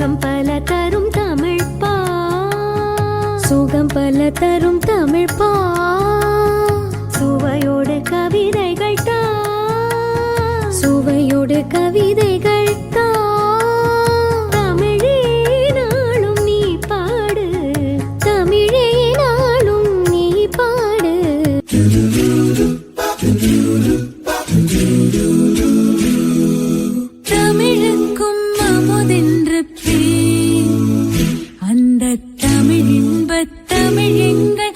சுகம் பல தரும் தமிழ் பா. சுகம் பல தரும் தமிழ் பா. சுவையோடு கவிதைகள் தா. சுவையோடு கவிதைகள் தா. Do do. தமிழ் எங்கள்